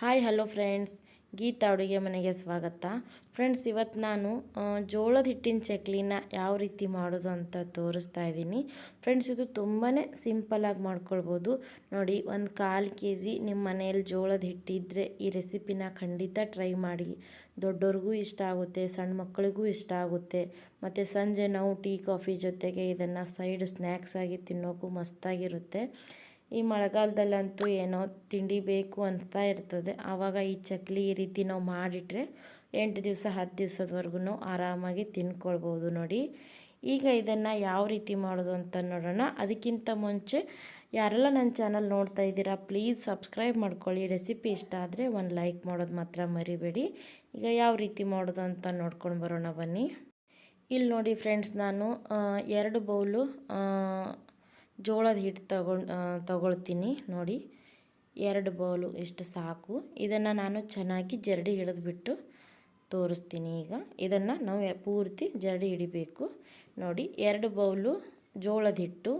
Hi, hello friends. Geetha ಅಡುಗೆ ಮನೆಗೆ ಸ್ವಾಗತ. ಫ್ರೆಂಡ್ಸ್ ಇವತ್ತು ನಾನು ಜೋಳದ ಹಿಟ್ಟಿನ ಚಕ್ಲಿನ ಯಾವ ರೀತಿ ಮಾಡೋದು ಅಂತ ತೋರಿಸ್ತಾ ಇದ್ದೀನಿ. ಫ್ರೆಂಡ್ಸ್, ಇದು ತುಂಬಾ ಸಿಂಪಲಾಗಿ ಮಾಡ್ಕೊಳ್ಬೋದು. ನೋಡಿ, ಒಂದು ಕಾಲು ಕೆ ಜಿ ನಿಮ್ಮ ಮನೆಯಲ್ಲಿ ಜೋಳದ ಹಿಟ್ಟಿದ್ದರೆ ಈ ರೆಸಿಪಿನ ಖಂಡಿತ ಟ್ರೈ ಮಾಡಿ. ದೊಡ್ಡವ್ರಿಗೂ ಇಷ್ಟ ಆಗುತ್ತೆ ಸಣ್ಣ ಮಕ್ಕಳಿಗೂ ಇಷ್ಟ ಆಗುತ್ತೆ. ಮತ್ತು ಸಂಜೆ ನಾವು ಟೀ, ಕಾಫಿ ಜೊತೆಗೆ ಇದನ್ನು ಸೈಡ್ ಸ್ನ್ಯಾಕ್ಸ್ ಆಗಿ ತಿನ್ನೋಕ್ಕೂ ಮಸ್ತಾಗಿರುತ್ತೆ. ಈ ಮಳೆಗಾಲದಲ್ಲಂತೂ ಏನೋ ತಿಂಡಿ ಬೇಕು ಅನಿಸ್ತಾ ಇರ್ತದೆ. ಆವಾಗ ಈ ಚಕ್ಲಿ ಈ ರೀತಿ ನಾವು ಮಾಡಿಟ್ರೆ ಎಂಟು ದಿವಸ, ಹತ್ತು ದಿವಸದವರೆಗೂ ಆರಾಮಾಗಿ ತಿನ್ಕೊಳ್ಬೋದು ನೋಡಿ. ಈಗ ಇದನ್ನು ಯಾವ ರೀತಿ ಮಾಡೋದು ಅಂತ ನೋಡೋಣ. ಅದಕ್ಕಿಂತ ಮುಂಚೆ ಯಾರೆಲ್ಲ ನನ್ನ ಚಾನಲ್ ನೋಡ್ತಾ ಇದ್ದೀರಾ, ಪ್ಲೀಸ್ ಸಬ್ಸ್ಕ್ರೈಬ್ ಮಾಡ್ಕೊಳ್ಳಿ. ರೆಸಿಪಿ ಇಷ್ಟ ಆದರೆ ಒಂದು ಲೈಕ್ ಮಾಡೋದು ಮಾತ್ರ ಮರಿಬೇಡಿ. ಈಗ ಯಾವ ರೀತಿ ಮಾಡೋದು ಅಂತ ನೋಡ್ಕೊಂಡು ಬರೋಣ ಬನ್ನಿ. ಇಲ್ಲಿ ನೋಡಿ ಫ್ರೆಂಡ್ಸ್, ನಾನು ಎರಡು ಬೌಲು ಜೋಳದ ಹಿಟ್ಟು ತಗೊಂಡು ತಗೊಳ್ತೀನಿ ನೋಡಿ. ಎರಡು ಬೌಲು ಇಷ್ಟು ಸಾಕು. ಇದನ್ನು ನಾನು ಚೆನ್ನಾಗಿ ಜರಡಿ ಹಿಡಿದ್ಬಿಟ್ಟು ತೋರಿಸ್ತೀನಿ ಈಗ. ಇದನ್ನು ನಾವು ಪೂರ್ತಿ ಜರಡಿ ಹಿಡಿಬೇಕು. ನೋಡಿ, ಎರಡು ಬೌಲು ಜೋಳದ ಹಿಟ್ಟು.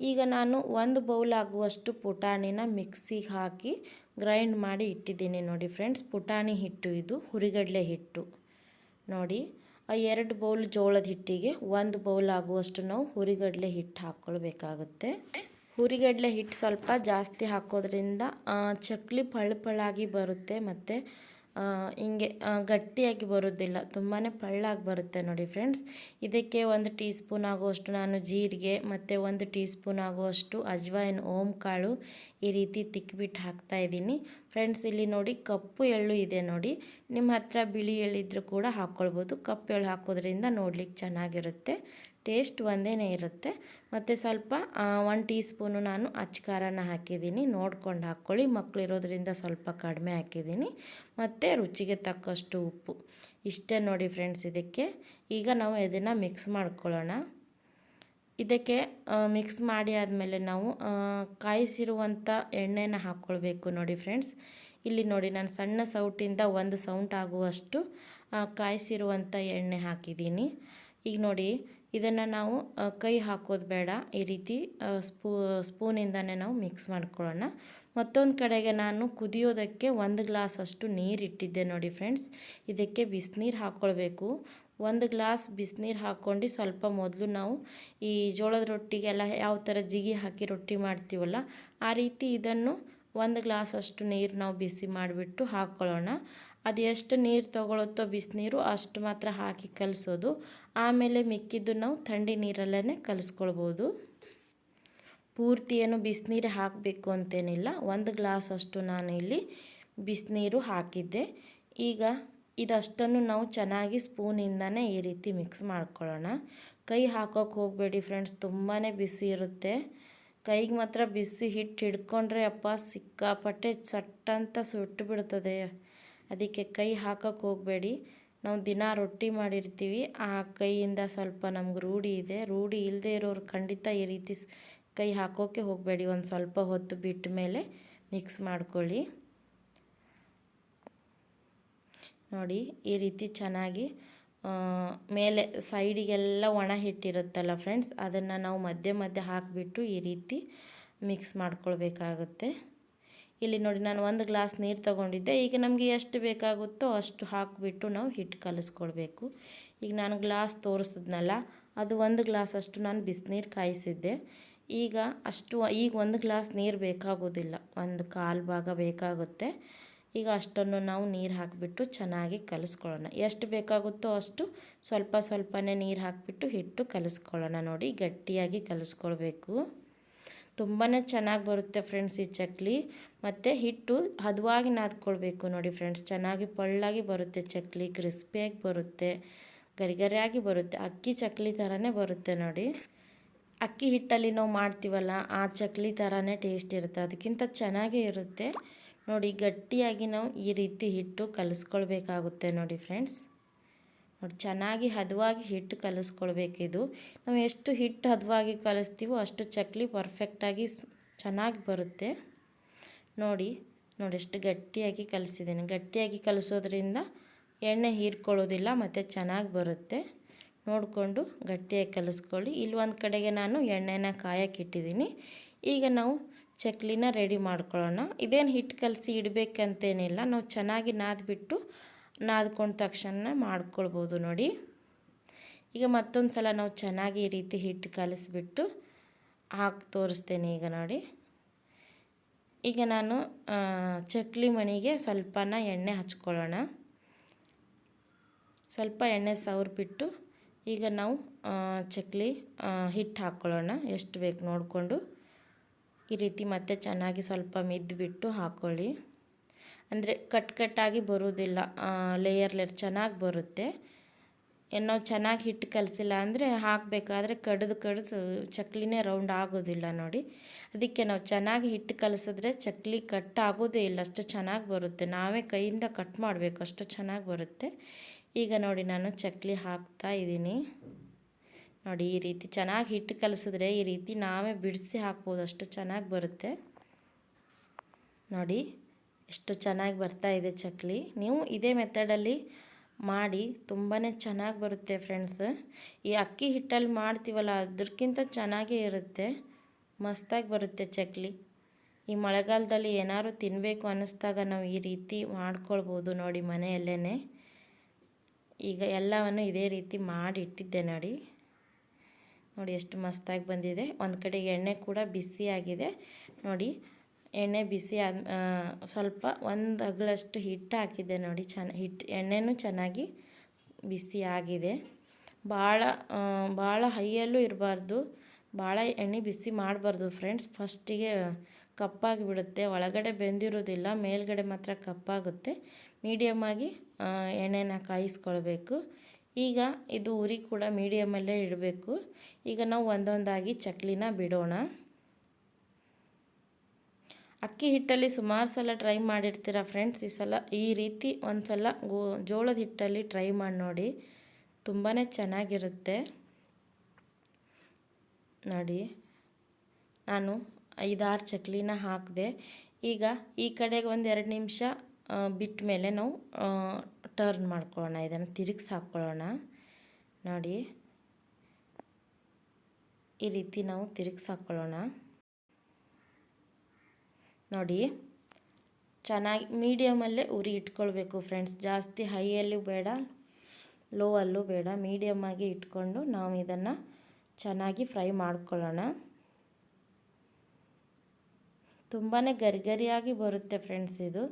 ಈಗ ನಾನು ಒಂದು ಬೌಲ್ ಆಗುವಷ್ಟು ಪುಟಾಣಿನ ಮಿಕ್ಸಿಗೆ ಹಾಕಿ ಗ್ರೈಂಡ್ ಮಾಡಿ ಇಟ್ಟಿದ್ದೀನಿ ನೋಡಿ ಫ್ರೆಂಡ್ಸ್. ಪುಟಾಣಿ ಹಿಟ್ಟು ಇದು, ಹುರಿಗಡಲೆ ಹಿಟ್ಟು. ನೋಡಿ ಎರಡು ಬೌಲ್ ಜೋಳದ ಹಿಟ್ಟಿಗೆ ಒಂದು ಬೌಲ್ ಆಗುವಷ್ಟು ನಾವು ಹುರಿಗಡಲೆ ಹಿಟ್ಟು ಹಾಕ್ಕೊಳ್ಬೇಕಾಗುತ್ತೆ ಹುರಿಗಡಲೆ ಹಿಟ್ಟು ಸ್ವಲ್ಪ ಜಾಸ್ತಿ ಹಾಕೋದ್ರಿಂದ ಚಕ್ಲಿ ಪಳ್ಳ ಪಳ್ಳಾಗಿ ಬರುತ್ತೆ ಮತ್ತು ಹಿಂಗೆ ಗಟ್ಟಿಯಾಗಿ ಬರೋದಿಲ್ಲ. ತುಂಬಾ ಪಳ್ಳಾಗಿ ಬರುತ್ತೆ ನೋಡಿ ಫ್ರೆಂಡ್ಸ್. ಇದಕ್ಕೆ ಒಂದು ಟೀ ಸ್ಪೂನ್ ಆಗುವಷ್ಟು ನಾನು ಜೀರಿಗೆ, ಮತ್ತು ಒಂದು ಟೀ ಸ್ಪೂನ್ ಆಗುವಷ್ಟು ಅಜ್ವಾಯಿನ್ ಓಮ್ ಕಾಳು ಈ ರೀತಿ ತಿಕ್ಬಿಟ್ಟು ಹಾಕ್ತಾ ಇದ್ದೀನಿ. ಫ್ರೆಂಡ್ಸ್ ಇಲ್ಲಿ ನೋಡಿ ಕಪ್ಪು ಎಳ್ಳು ಇದೆ ನೋಡಿ. ನಿಮ್ಮ ಹತ್ರ ಬಿಳಿ ಎಳ್ಳಿದ್ರೂ ಕೂಡ ಹಾಕ್ಕೊಳ್ಬೋದು. ಕಪ್ಪು ಎಳ್ಳು ಹಾಕೋದ್ರಿಂದ ನೋಡ್ಲಿಕ್ಕೆ ಚೆನ್ನಾಗಿರುತ್ತೆ. ಟೇಸ್ಟ್ ಒಂದೇ ಇರುತ್ತೆ. ಮತ್ತು ಸ್ವಲ್ಪ ಒನ್ ಟೀ ಸ್ಪೂನು ನಾನು ಅಚ್ಕಾರನ ಹಾಕಿದ್ದೀನಿ. ನೋಡ್ಕೊಂಡು ಹಾಕ್ಕೊಳ್ಳಿ. ಮಕ್ಕಳು ಇರೋದ್ರಿಂದ ಸ್ವಲ್ಪ ಕಡಿಮೆ ಹಾಕಿದ್ದೀನಿ. ಮತ್ತು ರುಚಿಗೆ ತಕ್ಕಷ್ಟು ಉಪ್ಪು. ಇಷ್ಟೇ ನೋಡಿ ಫ್ರೆಂಡ್ಸ್ ಇದಕ್ಕೆ. ಈಗ ನಾವು ಇದನ್ನು ಮಿಕ್ಸ್ ಮಾಡ್ಕೊಳ್ಳೋಣ. ಇದಕ್ಕೆ ಮಿಕ್ಸ್ ಮಾಡಿ ಆದಮೇಲೆ ನಾವು ಕಾಯಿಸಿರುವಂಥ ಎಣ್ಣೆನ ಹಾಕ್ಕೊಳ್ಬೇಕು ನೋಡಿ ಫ್ರೆಂಡ್ಸ್ ಇಲ್ಲಿ ನೋಡಿ ನಾನು ಸಣ್ಣ ಸೌಟಿಂದ ಒಂದು ಸೌಂಟ್ ಆಗುವಷ್ಟು ಕಾಯಿಸಿರುವಂಥ ಎಣ್ಣೆ ಹಾಕಿದ್ದೀನಿ. ಈಗ ನೋಡಿ, ಇದನ್ನು ನಾವು ಕೈ ಹಾಕೋದು ಬೇಡ. ಈ ರೀತಿ ಸ್ಪೂ, ಸ್ಪೂನಿಂದನೇ ನಾವು ಮಿಕ್ಸ್ ಮಾಡ್ಕೊಳ್ಳೋಣ. ಮತ್ತೊಂದು ಕಡೆಗೆ ನಾನು ಕುದಿಯೋದಕ್ಕೆ ಒಂದು ಗ್ಲಾಸ್ ಅಷ್ಟು ನೀರು ಇಟ್ಟಿದ್ದೆ ನೋಡಿ ಫ್ರೆಂಡ್ಸ್ ಇದಕ್ಕೆ ಬಿಸಿನೀರು ಹಾಕ್ಕೊಳ್ಬೇಕು ಒಂದು ಗ್ಲಾಸ್ ಬಿಸಿನೀರು ಹಾಕ್ಕೊಂಡು ಸ್ವಲ್ಪ ಮೊದಲು ನಾವು ಈ ಜೋಳದ ರೊಟ್ಟಿಗೆಲ್ಲ ಯಾವ ಥರ ಜಿಗಿ ಹಾಕಿ ರೊಟ್ಟಿ ಮಾಡ್ತೀವಲ್ಲ, ಆ ರೀತಿ ಇದನ್ನು ಒಂದು ಗ್ಲಾಸ್ ಅಷ್ಟು ನೀರು ನಾವು ಬಿಸಿ ಮಾಡಿಬಿಟ್ಟು ಹಾಕ್ಕೊಳ್ಳೋಣ ಅದು ಎಷ್ಟು ನೀರು ತಗೊಳುತ್ತೋ ಬಿಸಿನೀರು ಅಷ್ಟು ಮಾತ್ರ ಹಾಕಿ ಕಲಿಸೋದು. ಆಮೇಲೆ ಮಿಕ್ಕಿದ್ದು ನಾವು ಥಂಡಿ ನೀರಲ್ಲೇ ಕಲಿಸ್ಕೊಳ್ಬೋದು. ಪೂರ್ತಿ ಏನು ಬಿಸಿನೀರು ಹಾಕಬೇಕು ಅಂತೇನಿಲ್ಲ, ಒಂದು ಗ್ಲಾಸ್ ಅಷ್ಟು ನಾನು ಇಲ್ಲಿ ಬಿಸಿನೀರು ಹಾಕಿದ್ದೆ. ಈಗ ಇದಷ್ಟನ್ನು ನಾವು ಚೆನ್ನಾಗಿ ಸ್ಪೂನಿಂದನೇ ಈ ರೀತಿ ಮಿಕ್ಸ್ ಮಾಡ್ಕೊಳ್ಳೋಣ. ಕೈ ಹಾಕೋಕೆ ಹೋಗಬೇಡಿ ಫ್ರೆಂಡ್ಸ್ ತುಂಬಾ ಬಿಸಿ ಇರುತ್ತೆ. ಕೈಗೆ ಮಾತ್ರ ಬಿಸಿ ಹಿಟ್ಟು ಹಿಡ್ಕೊಂಡ್ರೆ ಅಪ್ಪ ಸಿಕ್ಕಾಪಟ್ಟೆ ಅಂತ ಸುಟ್ಟು ಬಿಡ್ತದೆ ಅದಕ್ಕೆ ಕೈ ಹಾಕೋಕೆ ಹೋಗಬೇಡಿ. ನಾವು ದಿನ ರೊಟ್ಟಿ ಮಾಡಿರ್ತೀವಿ. ಆ ಕೈಯಿಂದ ಸ್ವಲ್ಪ ನಮ್ಗೆ ರೂಢಿ ಇದೆ. ರೂಢಿ ಇಲ್ಲದೆ ಇರೋರು ಖಂಡಿತ ಈ ರೀತಿ ಕೈ ಹಾಕೋಕೆ ಹೋಗಬೇಡಿ. ಒಂದು ಸ್ವಲ್ಪ ಹೊತ್ತು ಬಿಟ್ಟ ಮೇಲೆ ಮಿಕ್ಸ್ ಮಾಡ್ಕೊಳ್ಳಿ. ನೋಡಿ, ಈ ರೀತಿ ಚೆನ್ನಾಗಿ ಮೇಲೆ ಸೈಡಿಗೆಲ್ಲ ಒಣ ಹಿಟ್ಟಿರುತ್ತಲ್ಲ ಫ್ರೆಂಡ್ಸ್ ಅದನ್ನು ನಾವು ಮಧ್ಯೆ ಮಧ್ಯೆ ಹಾಕಿಬಿಟ್ಟು ಈ ರೀತಿ ಮಿಕ್ಸ್ ಮಾಡ್ಕೊಳ್ಬೇಕಾಗುತ್ತೆ. ಇಲ್ಲಿ ನೋಡಿ, ನಾನು ಒಂದು ಗ್ಲಾಸ್ ನೀರು ತಗೊಂಡಿದ್ದೆ. ಈಗ ನಮಗೆ ಎಷ್ಟು ಬೇಕಾಗುತ್ತೋ ಅಷ್ಟು ಹಾಕಿಬಿಟ್ಟು ನಾವು ಹಿಟ್ಟು ಕಲಿಸ್ಕೊಳ್ಬೇಕು. ಈಗ ನಾನು ಗ್ಲಾಸ್ ತೋರಿಸಿದ್ನಲ್ಲ, ಅದು ಒಂದು ಗ್ಲಾಸ್ ಅಷ್ಟು ನಾನು ಬಿಸಿನೀರು ಕಾಯಿಸಿದ್ದೆ. ಈಗ ಅಷ್ಟು, ಈಗ ಒಂದು ಗ್ಲಾಸ್ ನೀರು ಬೇಕಾಗೋದಿಲ್ಲ. ಒಂದು ಕಾಲು ಭಾಗ ಬೇಕಾಗುತ್ತೆ. ಈಗ ಅಷ್ಟನ್ನು ನಾವು ನೀರು ಹಾಕಿಬಿಟ್ಟು ಚೆನ್ನಾಗಿ ಕಲಿಸ್ಕೊಳ್ಳೋಣ. ಎಷ್ಟು ಬೇಕಾಗುತ್ತೋ ಅಷ್ಟು ಸ್ವಲ್ಪ ಸ್ವಲ್ಪನೇ ನೀರು ಹಾಕಿಬಿಟ್ಟು ಹಿಟ್ಟು ಕಲಿಸ್ಕೊಳ್ಳೋಣ ನೋಡಿ, ಗಟ್ಟಿಯಾಗಿ ಕಲಿಸ್ಕೊಳ್ಬೇಕು. ತುಂಬಾ ಚೆನ್ನಾಗಿ ಬರುತ್ತೆ ಫ್ರೆಂಡ್ಸ್ ಈ ಚಕ್ಲಿ. ಮತ್ತು ಹಿಟ್ಟು ಹದವಾಗಿ ನಾದ್ಕೊಳ್ಬೇಕು ನೋಡಿ ಫ್ರೆಂಡ್ಸ್, ಚೆನ್ನಾಗಿ ಪಳ್ಳಾಗಿ ಬರುತ್ತೆ ಚಕ್ಲಿ, ಕ್ರಿಸ್ಪಿಯಾಗಿ ಬರುತ್ತೆ, ಗರಿಗರಿಯಾಗಿ ಬರುತ್ತೆ, ಅಕ್ಕಿ ಚಕ್ಲಿ ಥರನೇ ಬರುತ್ತೆ ನೋಡಿ. ಅಕ್ಕಿ ಹಿಟ್ಟಲ್ಲಿ ನಾವು ಮಾಡ್ತೀವಲ್ಲ, ಆ ಚಕ್ಲಿ ಥರನೇ ಟೇಸ್ಟ್ ಇರುತ್ತೆ, ಅದಕ್ಕಿಂತ ಚೆನ್ನಾಗೇ ಇರುತ್ತೆ. ನೋಡಿ, ಗಟ್ಟಿಯಾಗಿ ನಾವು ಈ ರೀತಿ ಹಿಟ್ಟು ಕಲಿಸ್ಕೊಳ್ಬೇಕಾಗುತ್ತೆ ನೋಡಿ ಫ್ರೆಂಡ್ಸ್. ನೋಡಿ, ಚೆನ್ನಾಗಿ ಹದವಾಗಿ ಹಿಟ್ಟು ಕಲಿಸ್ಕೊಳ್ಬೇಕಿದು. ನಾವು ಎಷ್ಟು ಹಿಟ್ಟು ಹದವಾಗಿ ಕಲಿಸ್ತೀವೋ ಅಷ್ಟು ಚಕ್ಲಿ ಪರ್ಫೆಕ್ಟಾಗಿ ಚೆನ್ನಾಗಿ ಬರುತ್ತೆ. ನೋಡಿ ನೋಡಿ ಎಷ್ಟು ಗಟ್ಟಿಯಾಗಿ ಕಲಿಸಿದ್ದೀನಿ. ಗಟ್ಟಿಯಾಗಿ ಕಲಿಸೋದ್ರಿಂದ ಎಣ್ಣೆ ಹೀರ್ಕೊಳ್ಳೋದಿಲ್ಲ, ಮತ್ತು ಚೆನ್ನಾಗಿ ಬರುತ್ತೆ. ನೋಡಿಕೊಂಡು ಗಟ್ಟಿಯಾಗಿ ಕಲಿಸ್ಕೊಳ್ಳಿ. ಇಲ್ಲಿ ಒಂದು ಕಡೆಗೆ ನಾನು ಎಣ್ಣೆನ ಕಾಯಕ್ಕಿಟ್ಟಿದ್ದೀನಿ ಈಗ ನಾವು ಚಕ್ಲಿನ ರೆಡಿ ಮಾಡ್ಕೊಳ್ಳೋಣ. ಇದೇನು ಹಿಟ್ಟು ಕಲಸಿ ಇಡಬೇಕಂತೇನಿಲ್ಲ. ನಾವು ಚೆನ್ನಾಗಿ ನಾದ್ಬಿಟ್ಟು ನಾದ್ಕೊಂಡ ತಕ್ಷಣ ಮಾಡ್ಕೊಳ್ಬೋದು ನೋಡಿ. ಈಗ ಮತ್ತೊಂದು ಸಲ ನಾವು ಚೆನ್ನಾಗಿ ಈ ರೀತಿ ಹಿಟ್ಟು ಕಲಸಿಬಿಟ್ಟು ಹಾಕಿ ತೋರಿಸ್ತೇನೆ ಈಗ ನೋಡಿ. ಈಗ ನಾನು ಚಕ್ಲಿ ಮಣಿಗೆ ಸ್ವಲ್ಪನ ಎಣ್ಣೆ ಹಚ್ಕೊಳ್ಳೋಣ. ಸ್ವಲ್ಪ ಎಣ್ಣೆ ಸವರ್ಬಿಟ್ಟು ಈಗ ನಾವು ಚಕ್ಲಿ ಹಿಟ್ಟು ಹಾಕ್ಕೊಳ್ಳೋಣ ಎಷ್ಟು ಬೇಕು ನೋಡಿಕೊಂಡು. ಈ ರೀತಿ ಮತ್ತೆ ಚೆನ್ನಾಗಿ ಸ್ವಲ್ಪ ಮಿದ್ದುಬಿಟ್ಟು ಹಾಕ್ಕೊಳ್ಳಿ ಅಂದರೆ ಕಟ್ ಕಟ್ಟಾಗಿ ಬರೋದಿಲ್ಲ ಲೇಯರ್ ಲೇಯರ್ ಚೆನ್ನಾಗಿ ಬರುತ್ತೆ. ನಾವು ಚೆನ್ನಾಗಿ ಹಿಟ್ಟು ಕಲಸಿಲ್ಲ ಅಂದರೆ ಹಾಕಬೇಕಾದ್ರೆ ಕಡ್ದು ಕಡ್ದು ಚಕ್ಲಿನೇ ರೌಂಡ್ ಆಗೋದಿಲ್ಲ ನೋಡಿ. ಅದಕ್ಕೆ ನಾವು ಚೆನ್ನಾಗಿ ಹಿಟ್ಟು ಕಲಸಿದ್ರೆ ಚಕ್ಲಿ ಕಟ್ ಆಗೋದೇ ಇಲ್ಲ. ಅಷ್ಟು ಚೆನ್ನಾಗಿ ಬರುತ್ತೆ. ನಾವೇ ಕೈಯಿಂದ ಕಟ್ ಮಾಡಬೇಕು. ಅಷ್ಟು ಚೆನ್ನಾಗಿ ಬರುತ್ತೆ. ಈಗ ನೋಡಿ ನಾನು ಚಕ್ಲಿ ಹಾಕ್ತಾ ಇದ್ದೀನಿ. ನೋಡಿ, ಈ ರೀತಿ ಚೆನ್ನಾಗಿ ಹಿಟ್ಟು ಕಲಸಿದ್ರೆ ಈ ರೀತಿ ನಾವೇ ಬಿಡಿಸಿ ಹಾಕ್ಬೋದು. ಅಷ್ಟು ಚೆನ್ನಾಗಿ ಬರುತ್ತೆ. ನೋಡಿ, ಎಷ್ಟು ಚೆನ್ನಾಗಿ ಬರ್ತಾ ಇದೆ ಚಕ್ಲಿ. ನೀವು ಇದೇ ಮೆಥಡಲ್ಲಿ ಮಾಡಿ ತುಂಬಾ ಚೆನ್ನಾಗಿ ಬರುತ್ತೆ ಫ್ರೆಂಡ್ಸ್ ಈ ಅಕ್ಕಿ ಹಿಟ್ಟಲ್ಲಿ ಮಾಡ್ತೀವಲ್ಲ ಅದಕ್ಕಿಂತ ಚೆನ್ನಾಗೇ ಇರುತ್ತೆ. ಮಸ್ತಾಗಿ ಬರುತ್ತೆ ಚಕ್ಲಿ. ಈ ಮಳೆಗಾಲದಲ್ಲಿ ಏನಾದ್ರು ತಿನ್ನಬೇಕು ಅನ್ನಿಸ್ದಾಗ ನಾವು ಈ ರೀತಿ ಮಾಡ್ಕೊಳ್ಬೋದು ನೋಡಿ ಮನೆಯಲ್ಲೇ ಈಗ ಎಲ್ಲವನ್ನು ಇದೇ ರೀತಿ ಮಾಡಿ ಇಟ್ಟಿದ್ದೆ ನೋಡಿ. ನೋಡಿ ಎಷ್ಟು ಮಸ್ತಾಗಿ ಬಂದಿದೆ. ಒಂದು ಕಡೆ ಎಣ್ಣೆ ಕೂಡ ಬಿಸಿಯಾಗಿದೆ ನೋಡಿ, ಎಣ್ಣೆ ಬಿಸಿ ಆದ ಸ್ವಲ್ಪ ಒಂದು ಅಗಳಷ್ಟು ಹಿಟ್ಟು ಹಾಕಿದೆ ನೋಡಿ ಚೆನ್ನ ಹಿಟ್ಟು ಎಣ್ಣೆನೂ ಚೆನ್ನಾಗಿ ಬಿಸಿ ಆಗಿದೆ. ಭಾಳ ಭಾಳ ಹೈಯಲ್ಲೂ ಇರಬಾರ್ದು. ಭಾಳ ಎಣ್ಣೆ ಬಿಸಿ ಮಾಡಬಾರ್ದು ಫ್ರೆಂಡ್ಸ್. ಫಸ್ಟಿಗೆ ಕಪ್ಪಾಗಿ ಬಿಡುತ್ತೆ. ಒಳಗಡೆ ಬೆಂದಿರೋದಿಲ್ಲ, ಮೇಲ್ಗಡೆ ಮಾತ್ರ ಕಪ್ಪಾಗುತ್ತೆ. ಮೀಡಿಯಮ್ಮಾಗಿ ಎಣ್ಣೆನ ಕಾಯಿಸ್ಕೊಳ್ಬೇಕು. ಈಗ ಇದು ಉರಿ ಕೂಡ ಮೀಡಿಯಮಲ್ಲೇ ಇಡಬೇಕು. ಈಗ ನಾವು ಒಂದೊಂದಾಗಿ ಚಕ್ಲಿನ ಬಿಡೋಣ. ಅಕ್ಕಿ ಹಿಟ್ಟಲ್ಲಿ ಸುಮಾರು ಸಲ ಟ್ರೈ ಮಾಡಿರ್ತೀರ ಫ್ರೆಂಡ್ಸ್? ಈ ಸಲ, ಈ ರೀತಿ ಒಂದು ಸಲ ಗೋ, ಜೋಳದ ಹಿಟ್ಟಲ್ಲಿ ಟ್ರೈ ಮಾಡಿ ನೋಡಿ. ತುಂಬಾ ಚೆನ್ನಾಗಿರುತ್ತೆ. ನೋಡಿ, ನಾನು ಐದಾರು ಚಕ್ಲಿನ ಹಾಕಿದೆ. ಈಗ ಈ ಕಡೆಗೆ ಒಂದು ಎರಡು ನಿಮಿಷ ಬಿಟ್ಟ ಮೇಲೆ ನಾವು ಟರ್ನ್ ಮಾಡ್ಕೊಳ್ಳೋಣ, ಇದನ್ನು ತಿರುಗಿಸಿ ಹಾಕ್ಕೊಳ್ಳೋಣ ನೋಡಿ. ಈ ರೀತಿ ನಾವು ತಿರುಗಿಸಿ ಹಾಕ್ಕೊಳ್ಳೋಣ ನೋಡಿ. ಚೆನ್ನಾಗಿ ಮೀಡಿಯಮಲ್ಲೇ ಉರಿ ಇಟ್ಕೊಳ್ಬೇಕು ಫ್ರೆಂಡ್ಸ್ ಜಾಸ್ತಿ ಹೈಯಲ್ಲೂ ಬೇಡ ಲೋ ಅಲ್ಲೂ ಬೇಡ. ಮೀಡಿಯಮ್ಮಾಗಿ ಇಟ್ಕೊಂಡು ನಾವು ಇದನ್ನು ಚೆನ್ನಾಗಿ ಫ್ರೈ ಮಾಡ್ಕೊಳ್ಳೋಣ. ತುಂಬಾ ಗರಿಗರಿಯಾಗಿ ಬರುತ್ತೆ ಫ್ರೆಂಡ್ಸ್ ಇದು.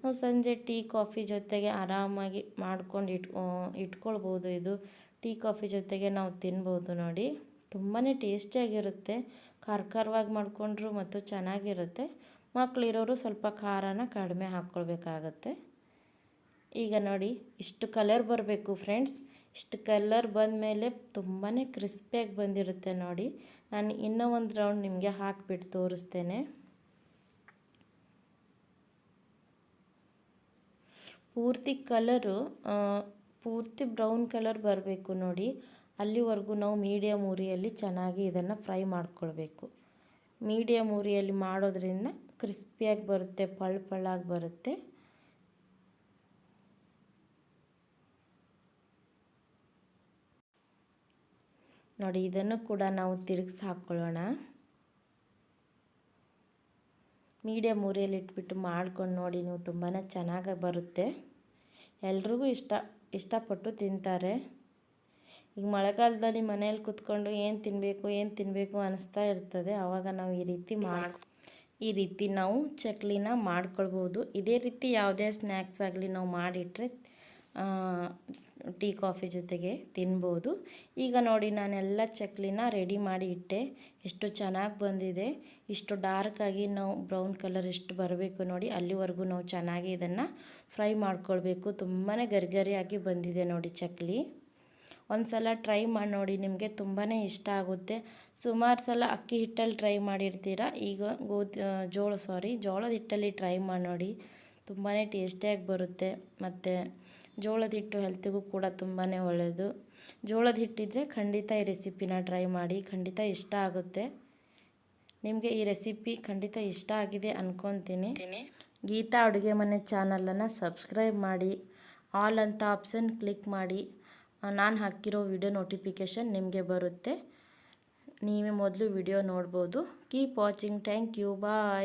ನಾವು ಸಂಜೆ ಟೀ, ಕಾಫಿ ಜೊತೆಗೆ ಆರಾಮಾಗಿ ಮಾಡ್ಕೊಂಡು ಇಟ್ಕೊ, ಇಟ್ಕೊಳ್ಬೋದು ಇದು. ಟೀ, ಕಾಫಿ ಜೊತೆಗೆ ನಾವು ತಿನ್ಬೋದು ನೋಡಿ. ತುಂಬಾ ಟೇಸ್ಟಿಯಾಗಿರುತ್ತೆ ಖಾರ ಖಾರವಾಗಿ ಮಾಡಿಕೊಂಡ್ರು ಮತ್ತು ಚೆನ್ನಾಗಿರುತ್ತೆ. ಮಕ್ಕಳಿರೋರು ಸ್ವಲ್ಪ ಖಾರನ ಕಡಿಮೆ ಹಾಕ್ಕೊಳ್ಬೇಕಾಗತ್ತೆ. ಈಗ ನೋಡಿ, ಇಷ್ಟು ಕಲರ್ ಬರಬೇಕು ಫ್ರೆಂಡ್ಸ್ ಇಷ್ಟು ಕಲರ್ ಬಂದ ಮೇಲೆ ತುಂಬಾ ಕ್ರಿಸ್ಪಿಯಾಗಿ ಬಂದಿರುತ್ತೆ ನೋಡಿ. ನಾನು ಇನ್ನೂ ಒಂದು ರೌಂಡ್ ನಿಮಗೆ ಹಾಕಿಬಿಟ್ಟು ತೋರಿಸ್ತೇನೆ. ಪೂರ್ತಿ ಕಲರು ಪೂರ್ತಿ ಬ್ರೌನ್ ಕಲರ್ ಬರಬೇಕು ನೋಡಿ. ಅಲ್ಲಿವರೆಗೂ ನಾವು ಮೀಡಿಯಮ್ ಉರಿಯಲ್ಲಿ ಚೆನ್ನಾಗಿ ಇದನ್ನು ಫ್ರೈ ಮಾಡ್ಕೊಳ್ಬೇಕು. ಮೀಡಿಯಮ್ ಉರಿಯಲ್ಲಿ ಮಾಡೋದ್ರಿಂದ ಕ್ರಿಸ್ಪಿಯಾಗಿ ಬರುತ್ತೆ ಪಳ್ ಪಳ್ಳಾಗಿ ಬರುತ್ತೆ. ನೋಡಿ, ಇದನ್ನು ಕೂಡ ನಾವು ತಿರುಗಿಸಿ ಹಾಕ್ಕೊಳ್ಳೋಣ. ಮೀಡಿಯಮ್ ಉರಿಯಲ್ಲಿ ಇಟ್ಬಿಟ್ಟು ಮಾಡ್ಕೊಂಡು ನೋಡಿ, ನೀವು ತುಂಬಾ ಚೆನ್ನಾಗಿ ಬರುತ್ತೆ. ಎಲ್ರಿಗೂ ಇಷ್ಟ, ಇಷ್ಟಪಟ್ಟು ತಿಂತಾರೆ. ಈಗ ಮಳೆಗಾಲದಲ್ಲಿ ಮನೇಲಿ ಕೂತ್ಕೊಂಡು ಏನು ತಿನ್ನಬೇಕು ಏನು ತಿನ್ನಬೇಕು ಅನಿಸ್ತಾ ಇರ್ತದೆ. ಆವಾಗ ನಾವು ಈ ರೀತಿ ಮಾಡಿ, ಈ ರೀತಿ ನಾವು ಚಕ್ಲಿನ ಮಾಡ್ಕೊಳ್ಬೋದು. ಇದೇ ರೀತಿ ಯಾವುದೇ ಸ್ನ್ಯಾಕ್ಸ್ ಆಗಲಿ ನಾವು ಮಾಡಿಟ್ರೆ ಟೀ ಕಾಫಿ ಜೊತೆಗೆ ತಿನ್ಬೋದು. ಈಗ ನೋಡಿ ನಾನೆಲ್ಲ ಚಕ್ಲಿನ ರೆಡಿ ಮಾಡಿ ಇಟ್ಟೆ. ಎಷ್ಟು ಚೆನ್ನಾಗಿ ಬಂದಿದೆ. ಇಷ್ಟು ಡಾರ್ಕಾಗಿ ನಾವು ಬ್ರೌನ್ ಕಲರ್ ಎಷ್ಟು ಬರಬೇಕು ನೋಡಿ, ಅಲ್ಲಿವರೆಗೂ ನಾವು ಚೆನ್ನಾಗಿ ಇದನ್ನು ಫ್ರೈ ಮಾಡ್ಕೊಳ್ಬೇಕು. ತುಂಬಾ ಗರಿಗರಿಯಾಗಿ ಬಂದಿದೆ ನೋಡಿ ಚಕ್ಲಿ. ಒಂದು ಸಲ ಟ್ರೈ ಮಾಡಿ ನೋಡಿ ನಿಮಗೆ ತುಂಬಾ ಇಷ್ಟ ಆಗುತ್ತೆ. ಸುಮಾರು ಸಲ ಅಕ್ಕಿ ಹಿಟ್ಟಲ್ಲಿ ಟ್ರೈ ಮಾಡಿರ್ತೀರ? ಈಗ ಗೋಧಿ ಜೋಳ ಸಾರಿ ಜೋಳದ ಹಿಟ್ಟಲ್ಲಿ ಟ್ರೈ ಮಾಡಿ ನೋಡಿ. ತುಂಬಾ ಟೇಸ್ಟಿಯಾಗಿ ಬರುತ್ತೆ. ಮತ್ತು ಜೋಳದ ಹಿಟ್ಟು ಹೆಲ್ತಿಗೂ ಕೂಡ ತುಂಬಾ ಒಳ್ಳೆಯದು ಜೋಳದ ಹಿಟ್ಟಿದ್ರೆ ಖಂಡಿತ ಈ ರೆಸಿಪಿನ ಟ್ರೈ ಮಾಡಿ ಖಂಡಿತ ಇಷ್ಟ ಆಗುತ್ತೆ. ನಿಮಗೆ ಈ ರೆಸಿಪಿ ಖಂಡಿತ ಇಷ್ಟ ಆಗಿದೆ ಅಂದ್ಕೊತೀನಿ ಗೀತಾ ಅಡುಗೆ ಮನೆ ಚಾನಲನ್ನು ಸಬ್ಸ್ಕ್ರೈಬ್ ಮಾಡಿ ಆಲ್ ಅಂತ ಆಪ್ಷನ್ ಕ್ಲಿಕ್ ಮಾಡಿ ನಾನು ಹಾಕಿರೋ ವಿಡಿಯೋ ನೋಟಿಫಿಕೇಷನ್ ನಿಮಗೆ ಬರುತ್ತೆ. ನೀವೇ ಮೊದಲು ವಿಡಿಯೋ ನೋಡ್ಬೋದು. Keep watching thank you bye